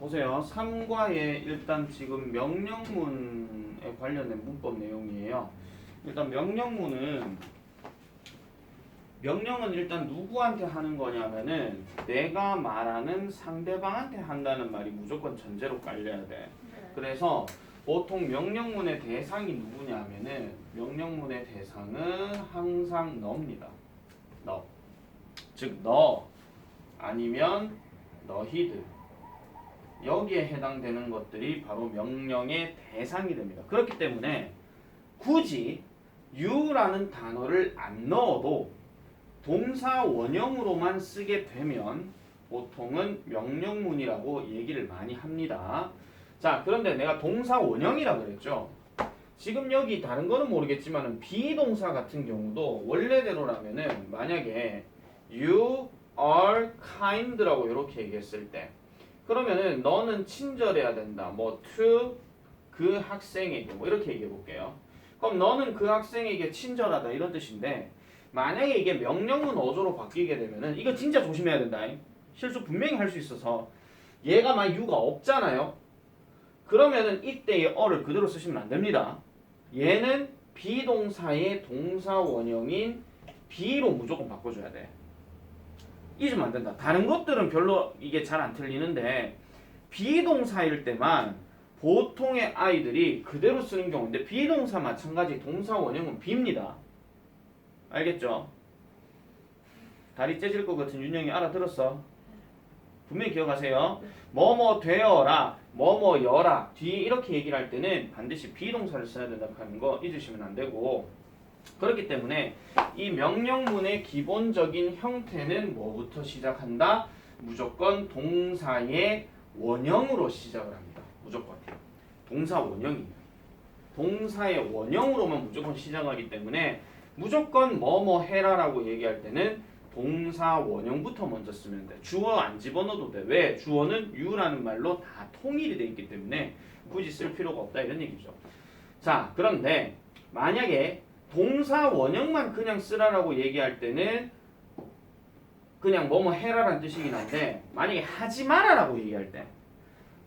보세요. 3과의 일단 지금 명령문에 관련된 문법 내용이에요. 일단 명령문은 명령은 일단 누구한테 하는 거냐면은 내가 말하는 상대방한테 한다는 말이 무조건 전제로 깔려야 돼. 그래서 보통 명령문의 대상이 누구냐면은 명령문의 대상은 항상 너입니다. 너. 즉 너 아니면 너희들. 여기에 해당되는 것들이 바로 명령의 대상이 됩니다. 그렇기 때문에 굳이 you라는 단어를 안 넣어도 동사 원형으로만 쓰게 되면 보통은 명령문이라고 얘기를 많이 합니다. 자, 그런데 내가 동사 원형이라 그랬죠. 지금 여기 다른 거는 모르겠지만 비동사 같은 경우도 원래대로라면은 만약에 you are kind라고 이렇게 얘기했을 때 그러면은 너는 친절해야 된다. 뭐 to 그 학생에게 뭐 이렇게 얘기해 볼게요. 그럼 너는 그 학생에게 친절하다 이런 뜻인데 만약에 이게 명령문 어조로 바뀌게 되면은 이거 진짜 조심해야 된다. 실수 분명히 할 수 있어서 얘가 만 유가 없잖아요. 그러면은 이때의 어를 그대로 쓰시면 안 됩니다. 얘는 비동사의 동사 원형인 be로 무조건 바꿔줘야 돼. 잊으면 안 된다. 다른 것들은 별로 이게 잘 안 틀리는데 비동사일 때만 보통의 아이들이 그대로 쓰는 경우인데 비동사 마찬가지 동사 원형은 비입니다. 알겠죠? 다리 째질 것 같은 윤영이 알아들었어? 분명히 기억하세요. 뭐뭐 되어라, 뭐뭐 여라 뒤 이렇게 얘기를 할 때는 반드시 비동사를 써야 된다는 거 잊으시면 안 되고 그렇기 때문에 이 명령문의 기본적인 형태는 뭐부터 시작한다? 무조건 동사의 원형으로 시작을 합니다. 무조건 동사 원형이에요. 동사의 원형으로만 무조건 시작하기 때문에 무조건 뭐뭐 해라라고 얘기할 때는 동사 원형부터 먼저 쓰면 돼. 주어 안 집어넣어도 돼. 왜? 주어는 you라는 말로 다 통일이 돼 있기 때문에 굳이 쓸 필요가 없다 이런 얘기죠. 자, 그런데 만약에 동사 원형만 그냥 쓰라라고 얘기할 때는 그냥 뭐뭐 해라라는 뜻이긴 한데 만약에 하지 마라라고 얘기할 때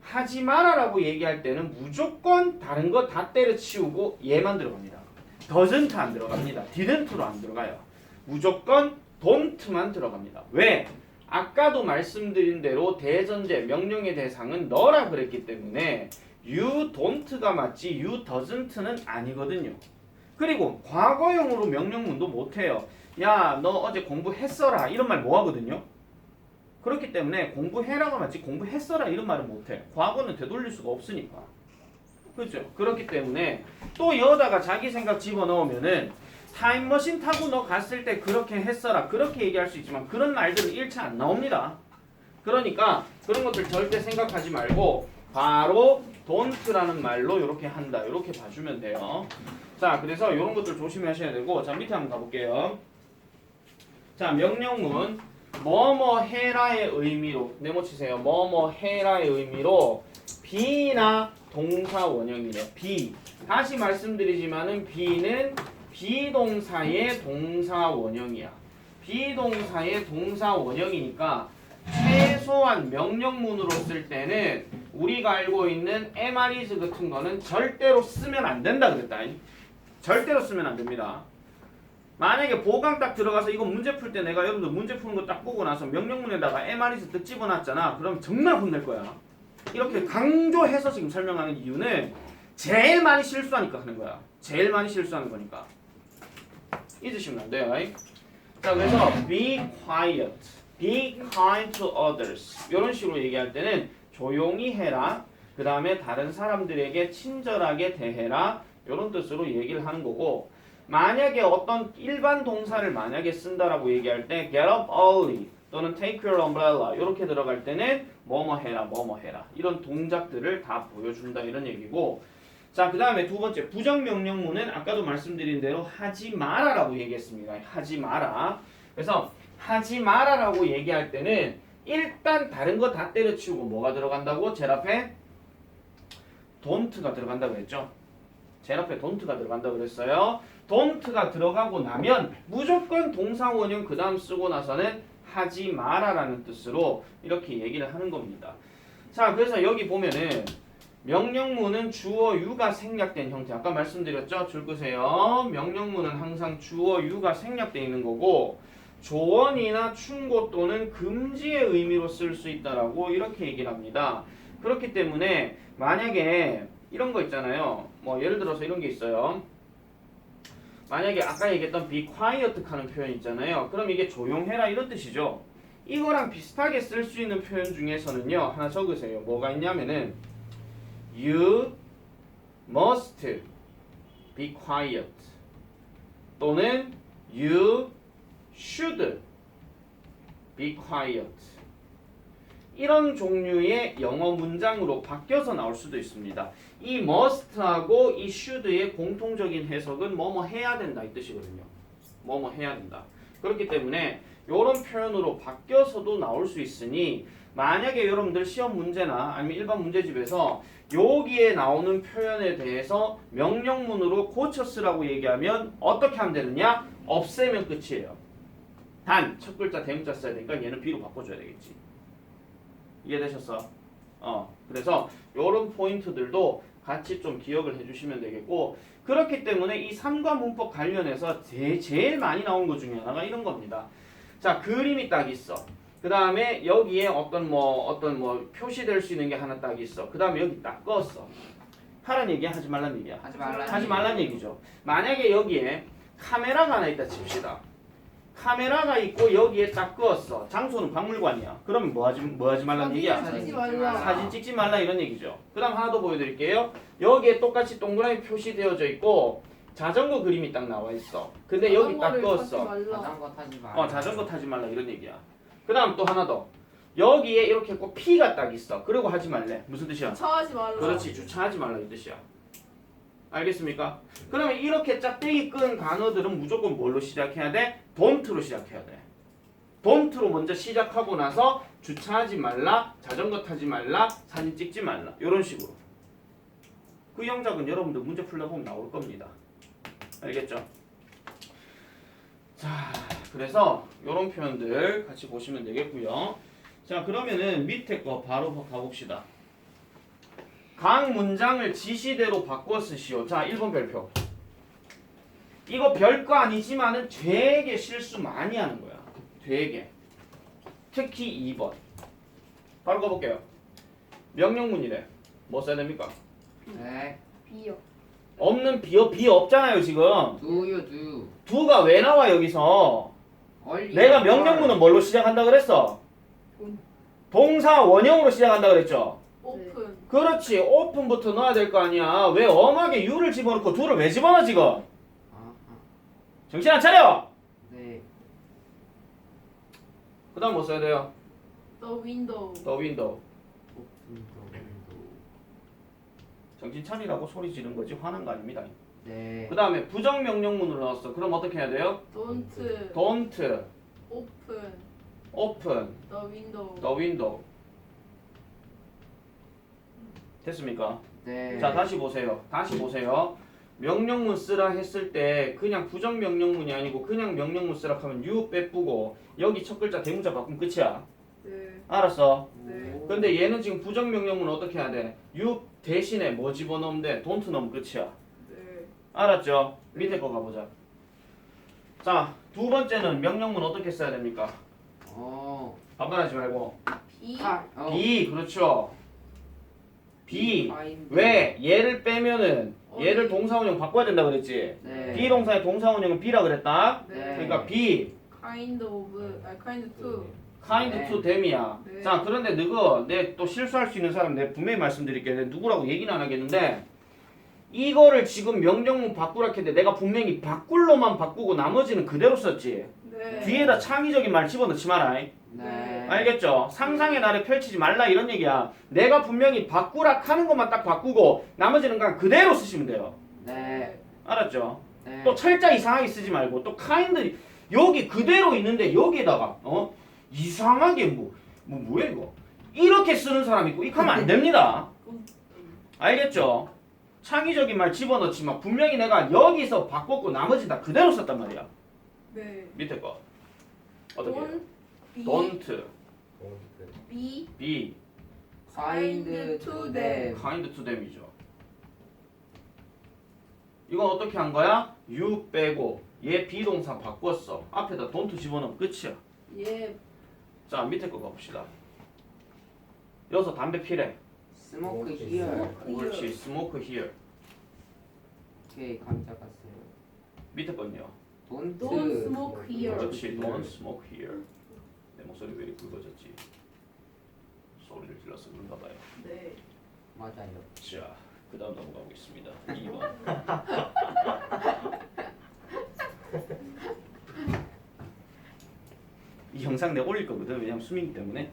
하지 마라라고 얘기할 때는 무조건 다른 거 다 때려치우고 얘만 들어갑니다. doesn't 안 들어갑니다. didn't로 안 들어가요. 무조건 don't만 들어갑니다. 왜? 아까도 말씀드린 대로 대전제 명령의 대상은 너라 그랬기 때문에 you don't가 맞지 you doesn't는 아니거든요. 그리고 과거형으로 명령문도 못해요. 야, 너 어제 공부했어라. 이런 말 뭐 하거든요? 그렇기 때문에 공부해라가 맞지 공부했어라 이런 말은 못해. 과거는 되돌릴 수가 없으니까. 그렇죠? 그렇기 때문에 또 여다가 자기 생각 집어넣으면은 타임머신 타고 너 갔을 때 그렇게 했어라. 그렇게 얘기할 수 있지만 그런 말들은 일체 안 나옵니다. 그러니까 그런 것들 절대 생각하지 말고 바로 don't라는 말로 이렇게 한다. 이렇게 봐주면 돼요. 자, 그래서 이런 것들 조심하셔야 되고 자 밑에 한번 가볼게요. 자, 명령문 뭐뭐 해라의 의미로 네모 치세요. 뭐뭐 해라의 의미로 be나 동사 원형이래요. be 다시 말씀드리지만은 be는 비동사의 동사 원형이야. 비동사의 동사 원형이니까 최소한 명령문으로 쓸 때는 우리가 알고 있는 MR이즈 같은 거는 절대로 쓰면 안 된다 그랬다. 절대로 쓰면 안 됩니다. 만약에 보강 딱 들어가서 이거 문제 풀 때 내가 여러분들 문제 푸는 거 딱 보고 나서 명령문에다가 MR이즈 뜻 집어놨잖아. 그럼 정말 혼낼 거야. 이렇게 강조해서 지금 설명하는 이유는 제일 많이 실수하니까 하는 거야. 제일 많이 실수하는 거니까. 잊으시면 안 돼요. 자, 그래서 be quiet, be kind to others 이런 식으로 얘기할 때는 조용히 해라. 그 다음에 다른 사람들에게 친절하게 대해라. 이런 뜻으로 얘기를 하는 거고 만약에 어떤 일반 동사를 만약에 쓴다라고 얘기할 때 get up early 또는 take your umbrella 이렇게 들어갈 때는 뭐뭐 해라 뭐뭐 해라 이런 동작들을 다 보여준다 이런 얘기고 자, 그 다음에 두 번째 부정명령문은 아까도 말씀드린 대로 하지 마라라고 얘기했습니다. 하지 마라. 그래서 하지 마라라고 얘기할 때는 일단 다른 거 다 때려치우고 뭐가 들어간다고? 앞에 don't가 들어간다고 했죠. 앞에 don't가 들어간다고 그랬어요. don't가 들어가고 나면 무조건 동사 원형 그 다음 쓰고 나서는 하지 마라라는 뜻으로 이렇게 얘기를 하는 겁니다. 자, 그래서 여기 보면은 명령문은 주어 유가 생략된 형태. 아까 말씀드렸죠? 줄 끄세요. 명령문은 항상 주어 유가 생략되어 있는 거고 조언이나 충고 또는 금지의 의미로 쓸 수 있다라고 이렇게 얘기를 합니다. 그렇기 때문에 만약에 이런 거 있잖아요. 뭐 예를 들어서 이런 게 있어요. 만약에 아까 얘기했던 be quiet 하는 표현 있잖아요. 그럼 이게 조용해라 이런 뜻이죠. 이거랑 비슷하게 쓸 수 있는 표현 중에서는요. 하나 적으세요. 뭐가 있냐면은 you must be quiet 또는 you should be quiet 이런 종류의 영어 문장으로 바뀌어서 나올 수도 있습니다. 이 must하고 이 should의 공통적인 해석은 뭐뭐 해야 된다 이 뜻이거든요. 뭐뭐 해야 된다. 그렇기 때문에 이런 표현으로 바뀌어서도 나올 수 있으니 만약에 여러분들 시험 문제나 아니면 일반 문제집에서 여기에 나오는 표현에 대해서 명령문으로 고쳐 쓰라고 얘기하면 어떻게 하면 되느냐? 없애면 끝이에요. 단 첫 글자 대문자 써야 되니까 얘는 B로 바꿔줘야 되겠지. 이해되셨어? 어 그래서 이런 포인트들도 같이 좀 기억을 해주시면 되겠고 그렇기 때문에 이 3과 문법 관련해서 제, 제일 많이 나온 것 중에 하나가 이런 겁니다. 자 그림이 딱 있어. 그 다음에 여기에 어떤 뭐 어떤 뭐 표시될 수 있는 게 하나 딱 있어. 그 다음에 여기 딱 껐어. 하란 얘기야 하지 말란 얘기야. 하지 말라. 하지 말란 얘기죠. 만약에 여기에 카메라가 하나 있다 칩시다. 카메라가 있고 여기에 딱 끄었어. 장소는 박물관이야. 그러면 뭐 하지 뭐 하지 말란 얘기야? 사진 찍지 말라. 사진 찍지 말라 이런 얘기죠. 그다음 하나 더 보여드릴게요. 여기에 똑같이 동그라미 표시되어져 있고 자전거 그림이 딱 나와 있어. 근데 여기 딱 끄었어. 자전거 타지 마. 어 자전거 타지 말라 이런 얘기야. 그다음 또 하나 더. 여기에 이렇게 꼭 P가 딱 있어. 그리고 하지 말래. 무슨 뜻이야? 차하지 말라. 그렇지 주차하지 말라 이 뜻이야. 알겠습니까? 그러면 이렇게 짝대기 끈 단어들은 무조건 뭘로 시작해야 돼? don't로 시작해야 돼. don't로 먼저 시작하고 나서 주차하지 말라, 자전거 타지 말라, 사진 찍지 말라 이런 식으로. 그 영작은 여러분들 문제 풀다 보면 나올 겁니다. 알겠죠? 자, 그래서 이런 표현들 같이 보시면 되겠고요. 자, 그러면은 밑에 거 바로 가봅시다. 각 문장을 지시대로 바꿔 쓰시오. 자, 1번 별표. 이거 별거 아니지만은 되게 실수 많이 하는 거야. 되게. 특히 2번. 바로 가볼게요. 명령문이래. 뭐 써야 됩니까? 네. 비요. 없는 비어 비 없잖아요 지금. 두요 두. 두가 왜 나와 여기서? 얼리. 내가 명령문은 뭘로 시작한다 그랬어? 돈. 동사 원형으로 시작한다 그랬죠? 오픈. 그렇지 오픈부터 넣어야 될 거 아니야. 왜 엄하게 유를 집어넣고 두를 왜 집어넣어 지금? 아하. 정신 안 차려! 네. 그 다음 뭐 써야 돼요? The window. 더 윈도우. 오픈 더 윈도우. 정신 차리라고 소리 지른 거지 화난 거 아닙니다. 네. 그 다음에 부정명령문을 넣었어. 그럼 어떻게 해야 돼요? Don't. Don't. Open. Open. the window. the window 됐습니까 네. 자 다시 보세요 다시 보세요 명령문 쓰라 했을 때 그냥 부정 명령문이 아니고 그냥 명령문 쓰라 하면 you 빼쁘고 여기 첫 글자 대문자 바꾸면 끝이야 네. 알았어 네. 오. 근데 얘는 지금 부정 명령문 어떻게 해야 돼? you 대신에 뭐 집어넣으면 돼? don't 넣으면 끝이야 네. 알았죠? 밑에 거 가보자 자 두 번째는 명령문 어떻게 써야 됩니까? 어. 반반하지 말고 B. 아. 어. be 그렇죠 파인드. 왜? 얘를 빼면은 얘를? 동사원형 바꿔야 된다 그랬지 네. 비동사의 동사원형은 be라 그랬다 네. 그러니까 be kind of. 아 kind to. kind 네. to them이야 네. 자 그런데 너가 내또 실수할 수 있는 사람 내가 분명히 말씀드릴게 내가 누구라고 얘기는 안 하겠는데 이거를 지금 명령문 바꾸라 했는데 내가 분명히 바꿀로만 바꾸고 나머지는 그대로 썼지 네. 뒤에다 창의적인 말 집어넣지 마라 네. 알겠죠? 상상의 나를 펼치지 말라 이런 얘기야 내가 분명히 바꾸라 하는 것만 딱 바꾸고 나머지는 그냥 그대로 쓰시면 돼요 네. 알았죠? 네. 또 철자 이상하게 쓰지 말고 또 카인드 여기 그대로 있는데 여기에다가 어 이상하게 뭐, 뭐 뭐야 이거 이렇게 쓰는 사람 있고 이거 하면 안 됩니다 알겠죠? 창의적인 말 집어넣지만 분명히 내가 여기서 바꿨고 나머지 다 그대로 썼단 말이야 네. 밑에 거 어떻게 해요? Don't be. don't be. be kind to them. kind to them이죠. 이건 어떻게 한 거야? you 빼고 얘 비동사 바꿨어. 앞에다 don't 집어넣으면 끝이야. 예. 자 밑에 거 가봅시다. 여기서 담배 피래. Smoke here. 그렇지. smoke here. 오케이 감 잡았어요. 밑에 건요. don't Don't smoke here. 그렇지. don't smoke here. 내 목소리 왜 이렇게 굵어졌지? 소리를 질러서 그런가 봐요. 네. 맞아요. 자, 그 다음 넘어가보겠습니다. 2번. 이 영상 내가 올릴 거거든. 왜냐면 수민이 때문에.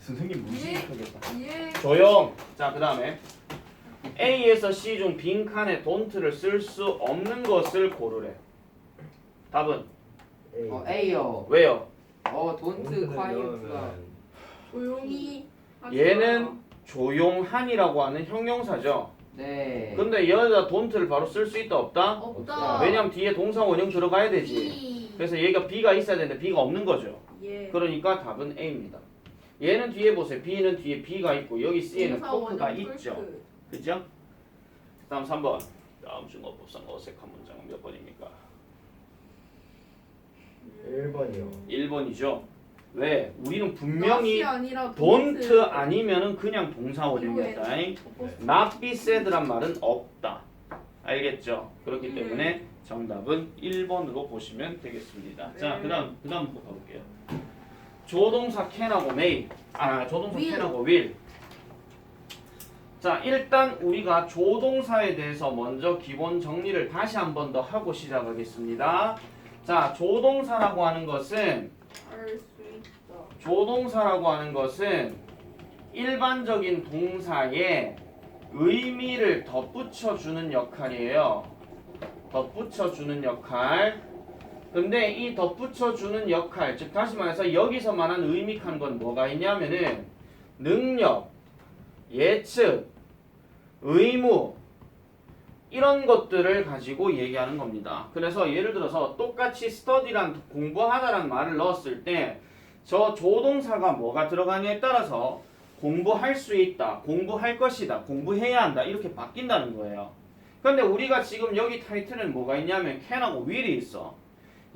선생님 무시하겠다. 예. 조용. 자, 그 다음에 A에서 C 중 빈칸에 don't를 쓸 수 없는 것을 고르래. 답은 어 A요. 왜요? 어 don't quiet가 조용히. 얘는. 조용한이라고 하는 형용사죠. 네. 근데 여기다 don't를 바로 쓸 수 있다 없다? 없다. 왜냐면 뒤에 동사 원형 들어가야 되지. 그래서 얘가 B가 있어야 되는데 B가 없는 거죠. 예. 그러니까 답은 A입니다. 얘는 뒤에 보세요. B는 뒤에 B가 있고 여기 C에는 원형 있죠. 그죠? 다음 3번. 다음 중어법상 어색한 문장은 몇 번입니까? 1번이요. 1번이죠. 왜? 우리는 분명히 아니라 don't 아니면은 그냥 동사 원형이었다. opposite. not be said란 말은 없다. 알겠죠? 그렇기 음. 때문에 정답은 1번으로 보시면 되겠습니다. 자, 네. 그다음 그다음부터 가볼게요. 조동사 can하고 may. 아, 조동사 will. can하고 will. 자, 일단 우리가 조동사에 대해서 먼저 기본 정리를 다시 한 번 더 하고 시작하겠습니다. 자, 조동사라고 하는 것은. 조동사라고 하는 것은 일반적인 동사에 의미를 덧붙여 주는 역할이에요. 덧붙여 주는 역할. 근데 이 덧붙여 주는 역할, 즉 다시 말해서 여기서 말한 의미한 건 뭐가 있냐면은 능력, 예측, 의무 이런 것들을 가지고 얘기하는 겁니다. 그래서 예를 들어서 똑같이 study란 공부하다란 말을 넣었을 때 저 조동사가 뭐가 들어가냐에 따라서 공부할 수 있다, 공부할 것이다, 공부해야 한다 이렇게 바뀐다는 거예요. 근데 우리가 지금 여기 타이틀은 뭐가 있냐면 can하고 will이 있어.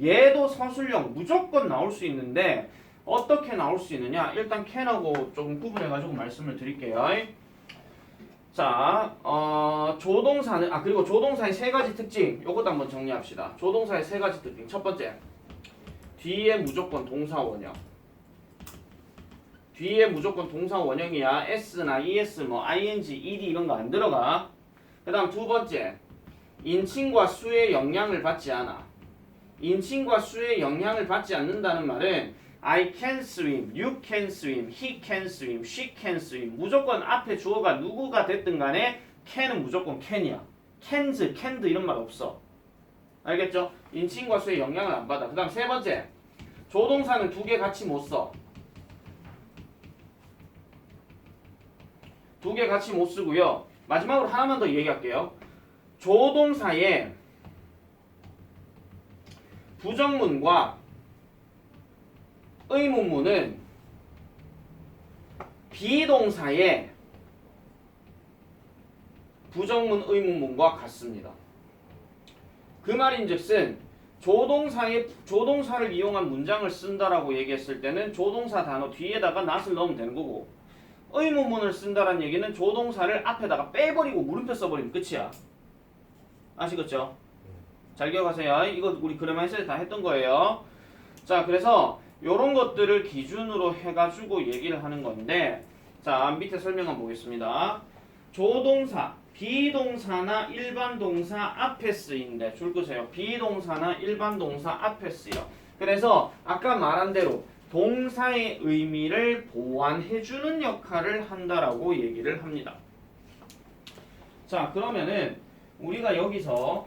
얘도 서술형 무조건 나올 수 있는데 어떻게 나올 수 있느냐? 일단 can하고 조금 구분해가지고 말씀을 드릴게요. 자, 어, 조동사는 아 그리고 조동사의 세 가지 특징 요것도 한번 정리합시다. 조동사의 세 가지 특징 첫 번째 뒤에 무조건 동사 원형. 뒤에 무조건 동사 원형이야. s나 es, 뭐 ing, ed 이런 거 안 들어가. 그다음 두 번째 인칭과 수의 영향을 받지 않아. 인칭과 수의 영향을 받지 않는다는 말은 I can swim, you can swim, he can swim, she can swim. 무조건 앞에 주어가 누구가 됐든 간에 can은 무조건 can이야. cans, caned 이런 말 없어. 알겠죠? 인칭과 수의 영향을 안 받아. 그 다음 세 번째 조동사는 두 개 같이 못 써. 두 개 같이 못 쓰고요. 마지막으로 하나만 더 얘기할게요. 조동사의 부정문과 의문문은 비동사의 부정문 의문문과 같습니다. 그 말인즉슨 조동사의 조동사를 이용한 문장을 쓴다라고 얘기했을 때는 조동사 단어 뒤에다가 not을 넣으면 되는 거고 의문문을 쓴다라는 얘기는 조동사를 앞에다가 빼버리고 물음표 써버리면 끝이야. 아시겠죠? 잘 기억하세요. 이거 우리 그래마에서 다 했던 거예요. 자, 그래서 이런 것들을 기준으로 해가지고 얘기를 하는 건데, 자 밑에 설명 한번 보겠습니다. 조동사, 비동사나 일반 동사 앞에 쓰인데 줄 끄세요. 비동사나 일반 동사 앞에 쓰여. 그래서 아까 말한 대로 동사의 의미를 보완해주는 역할을 한다라고 얘기를 합니다. 자 그러면은 우리가 여기서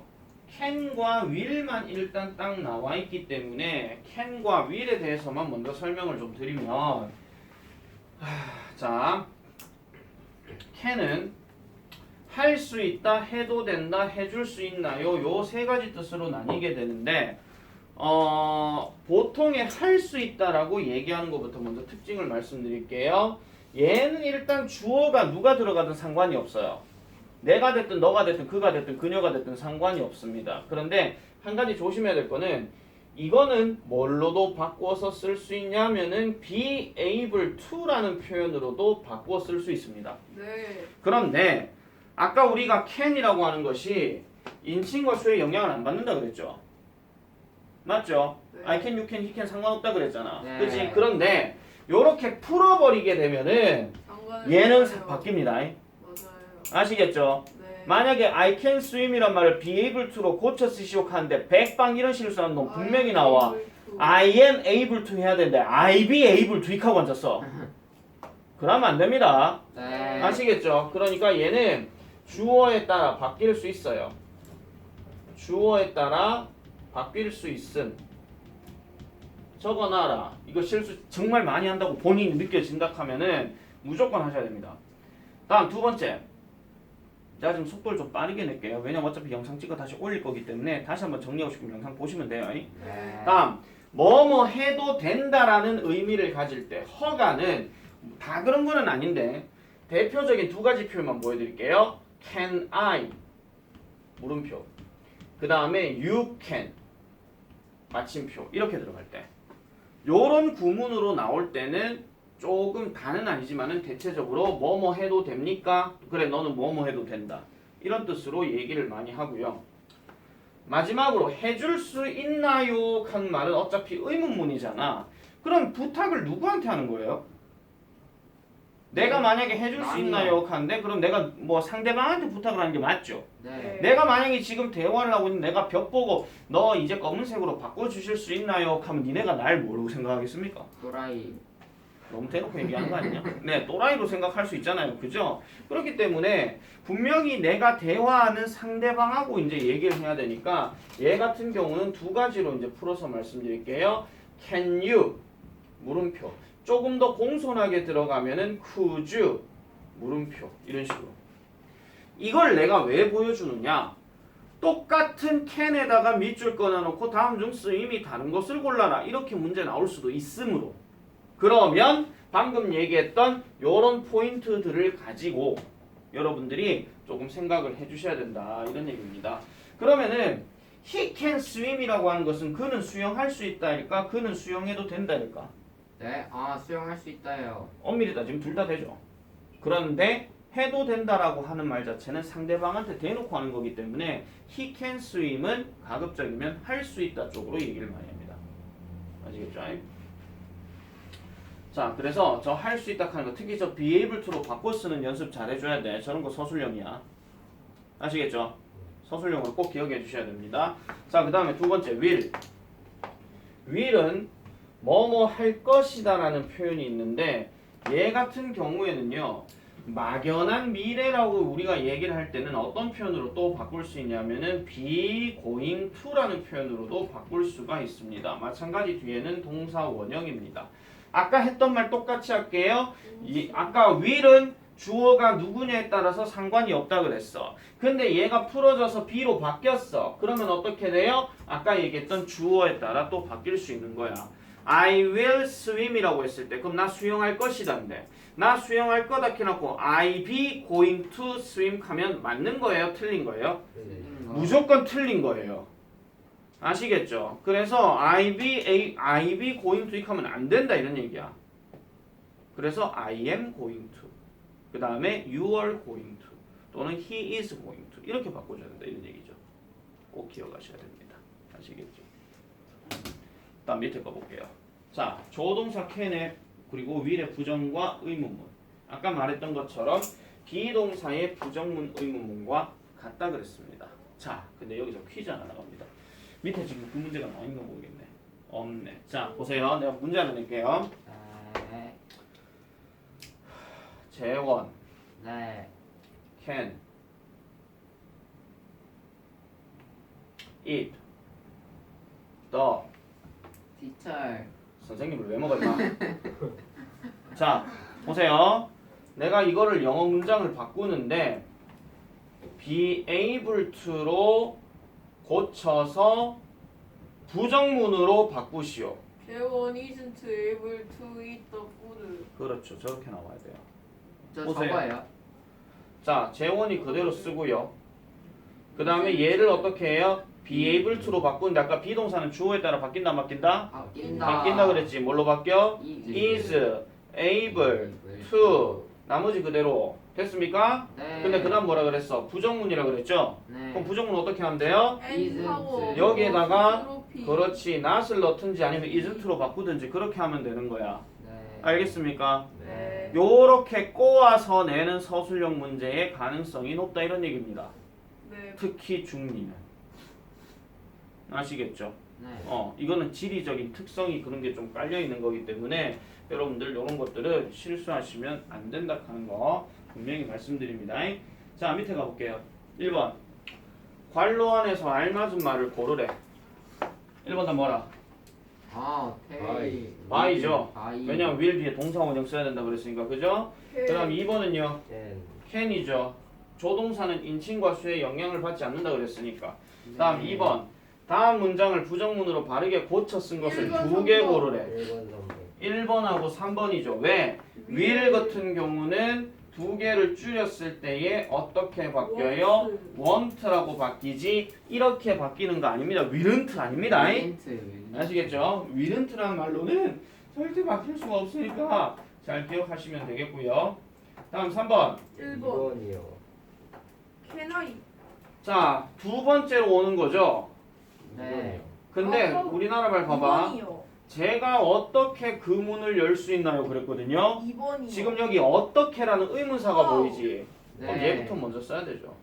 can과 will만 일단 딱 나와 있기 때문에 can과 will에 대해서만 먼저 설명을 좀 드리면 하, 자 can은 할 수 있다, 해도 된다, 해줄 수 있나요? 요 세 가지 뜻으로 나뉘게 되는데 어, 보통의 할 수 있다라고 얘기하는 것부터 먼저 특징을 말씀드릴게요. 얘는 일단 주어가 누가 들어가든 상관이 없어요. 내가 됐든 너가 됐든 그가 됐든 그녀가 됐든 상관이 없습니다. 그런데 한 가지 조심해야 될 거는 이거는 뭘로도 바꿔서 쓸 수 있냐면은 be able to라는 표현으로도 바꾸어 쓸수 있습니다. 네. 그런데 아까 우리가 can이라고 하는 것이 인칭과 수에 영향을 안 받는다 그랬죠. 맞죠? 네. I can, you can, he can 상관없다 그랬잖아. 네. 그렇지? 그런데 요렇게 풀어버리게 되면은 얘는 바뀝니다. 아시겠죠? 네. 만약에 I can swim이란 말을 be able to로 고쳐 쓰시오 하는데 백방 이런 식으로 쓰는 놈 분명히 나와. I am able to 해야 되는데 I be able to 이하고 앉았어. 그러면 안 됩니다. 네. 아시겠죠? 그러니까 얘는 주어에 따라 바뀔 수 있어요. 주어에 따라 바뀔 수 있음. 적어놔라. 이거 실수 정말 많이 한다고 본인이 느껴진다 하면은 무조건 하셔야 됩니다. 다음 두 번째. 제가 지금 속도를 좀 빠르게 낼게요. 왜냐면 어차피 영상 찍어 다시 올릴 거기 때문에 다시 한번 정리하고 싶으면 영상 보시면 돼요. 네. 다음 뭐뭐 해도 된다라는 의미를 가질 때 허가는 다 그런 거는 아닌데 대표적인 두 가지 표현만 보여드릴게요. Can I 물음표 그 다음에 You can 마침표 이렇게 들어갈 때 요런 구문으로 나올 때는 조금 다는 아니지만은 대체적으로 뭐뭐 해도 됩니까? 그래 너는 뭐뭐 해도 된다 이런 뜻으로 얘기를 많이 하고요. 마지막으로 해줄 수 있나요? 한 말은 어차피 의문문이잖아. 그럼 부탁을 누구한테 하는 거예요? 내가 만약에 해줄 수. 있나요? 하는데 그럼 내가 뭐 상대방한테 부탁을 하는 게 맞죠? 네. 내가 만약에 지금 대화를 하고 있는 내가 벽 보고 너 이제 검은색으로 바꿔주실 수 있나요? 하면 니네가 날 뭐라고 생각하겠습니까? 또라이. 너무 대놓고 얘기하는 거 아니냐? 네, 또라이로 생각할 수 있잖아요. 그죠? 그렇기 때문에 분명히 내가 대화하는 상대방하고 이제 얘기를 해야 되니까 얘 같은 경우는 두 가지로 이제 풀어서 말씀드릴게요. Can you? 물음표. 조금 더 공손하게 들어가면은 could you? 물음표. 이런 식으로. 이걸 내가 왜 보여주느냐? 똑같은 can에다가 밑줄 꺼내놓고 다음 중 쓰임이 다른 것을 골라라. 이렇게 문제 나올 수도 있으므로. 그러면 방금 얘기했던 요런 포인트들을 가지고 여러분들이 조금 생각을 해주셔야 된다 이런 얘기입니다. 그러면은 he can swim이라고 하는 것은 그는 수영할 수 있다일까 그는 수영해도 된다일까 네. 아 수영할 수 있다요. 엄밀히 따지면 둘 다 되죠. 그런데 해도 된다라고 하는 말 자체는 상대방한테 대놓고 하는 거기 때문에 he can swim은 가급적이면 할 수 있다 쪽으로 얘기를 많이 합니다. 아시겠죠? 자, 그래서 저 할 수 있다 하는 거 특히 저 be able to로 바꿔 쓰는 연습 잘 해줘야 돼. 저런 거 서술형이야. 아시겠죠? 서술형으로 꼭 기억해 주셔야 됩니다. 자, 그 다음에 두 번째 will. will은 뭐뭐 할 것이다 라는 표현이 있는데 얘 같은 경우에는요 막연한 미래라고 우리가 얘기를 할 때는 어떤 표현으로 또 바꿀 수 있냐면은 be going to라는 표현으로도 바꿀 수가 있습니다. 마찬가지 뒤에는 동사 원형입니다. 아까 했던 말 똑같이 할게요. 이 아까 will은 주어가 누구냐에 따라서 상관이 없다 그랬어. 근데 얘가 풀어져서 be로 바뀌었어. 그러면 어떻게 돼요? 아까 얘기했던 주어에 따라 또 바뀔 수 있는 거야. I will swim이라고 했을 때 그럼 나 수영할 것이다인데 나 수영할 거다 해놓고 I be going to swim 하면 맞는 거예요? 틀린 거예요? 음, 무조건 틀린 거예요. 아시겠죠? 그래서 I be a, I be going to 하면 안 된다 이런 얘기야. 그래서 I am going to 그 다음에 you are going to 또는 he is going to 이렇게 바꿔줘야 된다 이런 얘기죠. 꼭 기억하셔야 됩니다. 아시겠죠? 다음 밑에 거 볼게요. 자, 조동사 can에 그리고 will의 부정과 의문문. 아까 말했던 것처럼 비동사의 부정문 의문문과 같다 그랬습니다. 자, 근데 여기서 퀴즈 하나 나갑니다. 밑에 지금 그 문제가 있는 거 모르겠네. 없네. 자, 보세요. 내가 문제 하나 낼게요. 네. 재원, 네. can, the 티처. 선생님을 왜 먹어 임마 자 보세요 내가 이거를 영어 문장을 바꾸는데 be able to로 고쳐서 부정문으로 바꾸시오 재원 isn't able to eat the food. 그렇죠 저렇게 나와야 돼요 저 보세요. 저거예요. 자, 재원이 그대로 쓰고요. 그 다음에 얘를 어떻게 해요? be able to로 바꾸는데 아까 비동사는 주어에 따라 바뀐다 안 바뀐다? 바뀐다. 바뀐다 그랬지. 뭘로 바뀌어? 이- is able to 나머지 그대로 됐습니까? 네. 근데 그 다음 뭐라 그랬어? 부정문이라 그랬죠? 네. 그럼 부정문 어떻게 하면 돼요? 여기에다가. 그렇지 not을 넣든지 아니면 isn't로 바꾸든지 그렇게 하면 되는 거야 네. 알겠습니까? 네. 요렇게 꼬아서 내는 서술형 문제의 가능성이 높다 이런 얘기입니다 네. 특히 중리는 아시겠죠? 네. 어 이거는 지리적인 특성이 그런 게 좀 깔려 있는 거기 때문에 여러분들 이런 것들은 실수하시면 안 된다 하는 거 분명히 말씀드립니다 자 밑에 가볼게요 1번 관로 안에서 알맞은 말을 고르래 1번 다 뭐라? 아, 페이. 바이죠. 바이. 왜냐면 will 뒤에 동사 원형 써야 된다 그랬으니까 그죠? 그 다음 2번은요 캔. can이죠 조동사는 인칭과 수에 영향을 받지 않는다 그랬으니까 다음 네. 2번 다음 문장을 부정문으로 바르게 고쳐 쓴 것을 일번, 두개 삼번. 고르래 1번 3번. 1번하고 3번이죠 왜? will 같은 경우는 두 개를 줄였을 때에 어떻게 바뀌어요? want라고 바뀌지? 이렇게 바뀌는 거 아닙니다. Willn't 아닙니다. 아시겠죠? willn't라는 말로는 절대 바뀔 수가 없으니까 잘 기억하시면 되겠고요. 다음 3번. 1번. 2번이요. Can I? 자두 번째로 오는 거죠? 네. 근데 어, 우리나라 말 봐봐. 2번이요 제가 어떻게 그 문을 열 수 있나요 그랬거든요 2번이요 지금 여기 어떻게라는 의문사가 어. 보이지 그럼 네. 얘부터 먼저 써야 되죠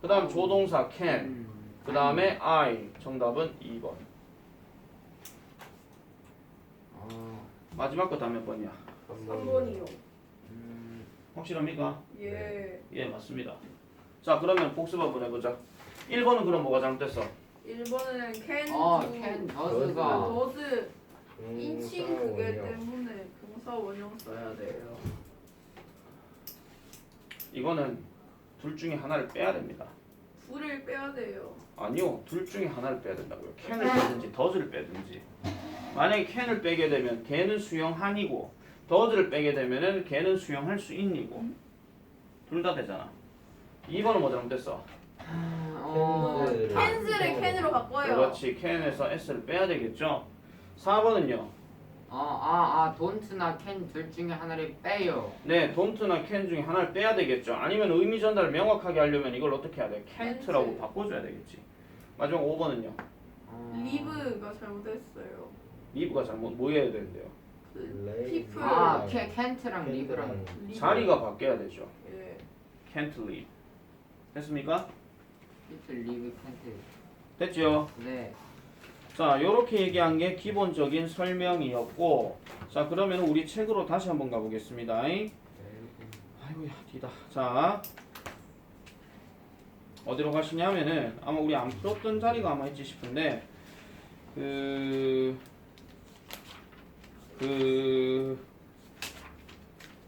그 다음 조동사 can 음. 그 다음에 I 정답은 2번 어. 마지막 거 다음 몇 번이야 3번이요 음. 확실합니까? 예 예 맞습니다 자 그러면 복습 한번 해보자 1번은 그럼 뭐가 잘못됐어? 1번은 can 어, 캔 아, 더스가. 더즈 음, 인칭. 그게 때문에 동사 원형 써야 돼요. 이거는 둘 중에 하나를 빼야 됩니다. 둘을 빼야 돼요. 아니요 둘 중에 하나를 빼야 된다고요. 캔을 빼든지 더즈를 빼든지. 만약에 캔을 빼게 되면 걔는 수용한이고 더즈를 빼게 되면은 걔는 수용할 수 있니고. 둘 다 되잖아. 2번은 뭐 잘못됐어? 어. 캔슬을. 캔슬을 캔으로 바꿔요 그렇지 캔에서 s를 빼야 되겠죠 4번은요 어, 아, 아, 돈트나 캔 둘 중에 하나를 빼요. 네 돈트나 캔 중에 하나를 빼야 되겠죠 아니면 의미 전달을 명확하게 하려면 이걸 어떻게 해야 돼? 캔트라고 캔트. 바꿔줘야 되겠지 마지막 5번은요 어. 리브가 잘못했어요 리브가 잘못 뭐 해야 되는데요? 그 레이- people 아, 캔, 캔트랑 리브랑. 리브. 자리가 바뀌어야 되죠 예 can't leave 됐습니까? 됐죠? 네. 자 요렇게 얘기한 게 기본적인 설명이었고 자 그러면 우리 책으로 다시 한번 가보겠습니다 아이고야 뒤다 자 어디로 가시냐면은 아마 우리 안 풀었던 자리가 아마 있지 싶은데 그... 그...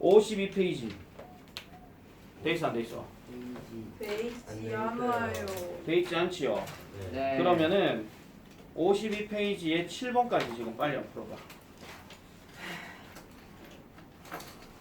52페이지 돼 있어 안 돼 있어? 돼 있지 안녕히 않아요 돼 있지 않지요? 네. 네. 그러면은 52페이지에 7번까지 지금 빨리 한번 풀어봐